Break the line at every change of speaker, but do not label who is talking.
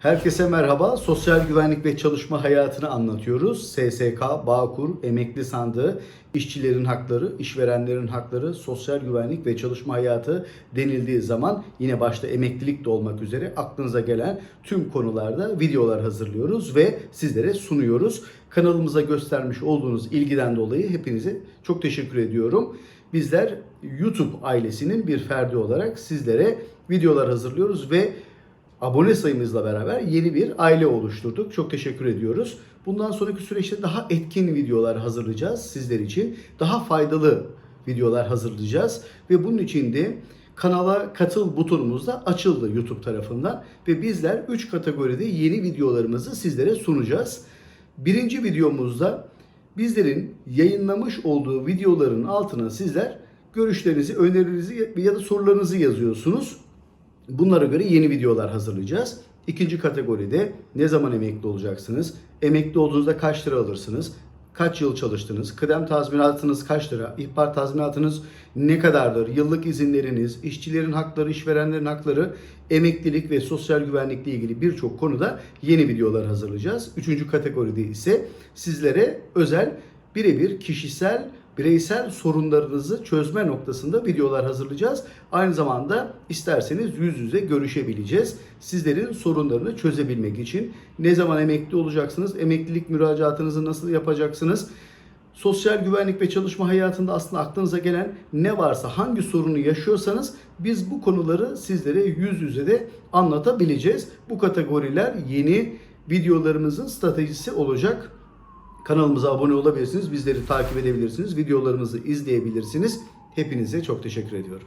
Herkese merhaba. Sosyal güvenlik ve çalışma hayatını anlatıyoruz. SSK, Bağkur, Emekli Sandığı, işçilerin hakları, işverenlerin hakları, sosyal güvenlik ve çalışma hayatı denildiği zaman yine başta emeklilik de olmak üzere aklınıza gelen tüm konularda videolar hazırlıyoruz ve sizlere sunuyoruz. Kanalımıza göstermiş olduğunuz ilgiden dolayı hepinize çok teşekkür ediyorum. Bizler YouTube ailesinin bir ferdi olarak sizlere videolar hazırlıyoruz ve abone sayımızla beraber yeni bir aile oluşturduk. Çok teşekkür ediyoruz. Bundan sonraki süreçte daha etkin videolar hazırlayacağız sizler için. Daha faydalı videolar hazırlayacağız ve bunun için de kanala katıl butonumuz da açıldı YouTube tarafından ve bizler 3 kategoride yeni videolarımızı sizlere sunacağız. Birinci videomuzda bizlerin yayınlamış olduğu videoların altına sizler görüşlerinizi, önerilerinizi ya da sorularınızı yazıyorsunuz. Bunlara göre yeni videolar hazırlayacağız. İkinci kategoride ne zaman emekli olacaksınız? Emekli olduğunuzda kaç lira alırsınız? Kaç yıl çalıştınız? Kıdem tazminatınız kaç lira? İhbar tazminatınız ne kadardır? Yıllık izinleriniz, işçilerin hakları, işverenlerin hakları, emeklilik ve sosyal güvenlikle ilgili birçok konuda yeni videolar hazırlayacağız. Üçüncü kategoride ise sizlere özel birebir kişisel bireysel sorunlarınızı çözme noktasında videolar hazırlayacağız. Aynı zamanda isterseniz yüz yüze görüşebileceğiz. Sizlerin sorunlarını çözebilmek için ne zaman emekli olacaksınız, emeklilik müracaatınızı nasıl yapacaksınız, sosyal güvenlik ve çalışma hayatında aslında aklınıza gelen ne varsa, hangi sorunu yaşıyorsanız biz bu konuları sizlere yüz yüze de anlatabileceğiz. Bu kategoriler yeni videolarımızın stratejisi olacak. Kanalımıza abone olabilirsiniz, bizleri takip edebilirsiniz, videolarımızı izleyebilirsiniz. Hepinize çok teşekkür ediyorum.